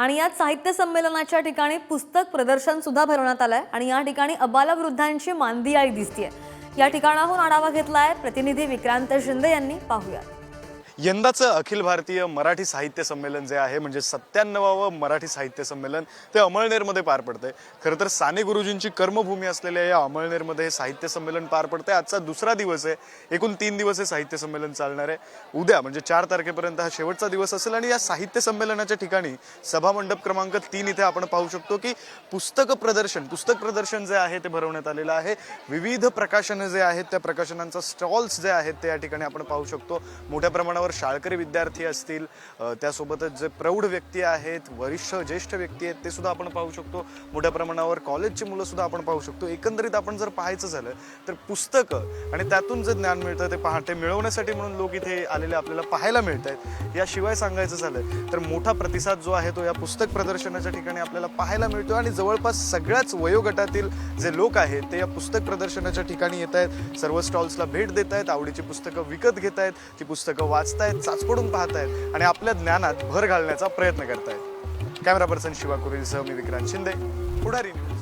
आणि यात साहित्य संमेलनाच्या ठिकाणी पुस्तक प्रदर्शन सुद्धा भरवण्यात आलंय. आणि या ठिकाणी अबालवृद्धांची मांदियाळी दिसतीये. या ठिकाणाहून आढावा घेतला आहे प्रतिनिधी विक्रांत शिंदे यांनी. पाहूया यंदाचं अखिल भारतीय मराठी साहित्य संमेलन जे आहे म्हणजे सत्त्याण्णवावं मराठी साहित्य संमेलन ते अमळनेरमध्ये पार पडतंय. खरं तर साने गुरुजींची कर्मभूमी असलेल्या या अमळनेरमध्ये हे साहित्य संमेलन पार पडतंय. आजचा दुसरा दिवस आहे. एकूण तीन दिवस हे साहित्य संमेलन चालणार आहे. उद्या म्हणजे चार तारखेपर्यंत हा शेवटचा दिवस असेल आणि या साहित्य संमेलनाच्या ठिकाणी सभामंडप क्रमांक तीन इथे आपण पाहू शकतो की पुस्तक प्रदर्शन पुस्तक प्रदर्शन जे आहे ते भरवण्यात आलेलं आहे. विविध प्रकाशनं जे आहेत त्या प्रकाशनांचा स्टॉल्स जे आहेत ते या ठिकाणी आपण पाहू शकतो. मोठ्या प्रमाणावर शाळकरी विद्यार्थी असतील त्यासोबतच जे प्रौढ व्यक्ती आहेत वरिष्ठ ज्येष्ठ व्यक्ती आहेत ते सुद्धा आपण पाहू शकतो. मोठ्या प्रमाणावर कॉलेजची मुलं सुद्धा आपण पाहू शकतो. एकंदरीत आपण जर पाहायचं झालं तर पुस्तकं आणि त्यातून जे ज्ञान मिळतं ते पहाटे मिळवण्यासाठी म्हणून लोक इथे आलेले आपल्याला पाहायला मिळत आहेत. याशिवाय सांगायचं झालं तर मोठा प्रतिसाद जो आहे तो या पुस्तक प्रदर्शनाच्या ठिकाणी आपल्याला पाहायला मिळतो आणि जवळपास सगळ्याच वयोगटातील जे लोक आहेत ते या पुस्तक प्रदर्शनाच्या ठिकाणी येत आहेत. सर्व स्टॉल्सला भेट देत आहेत आवडीची पुस्तकं विकत घेत आहेत ती पुस्तकं आहेत चाचपडून पाहतायत आणि आपल्या ज्ञानात भर घालण्याचा प्रयत्न करतायत. कॅमेरा पर्सन शिवा कुरेलसह मी विक्रांत शिंदे पुढारी न्यूज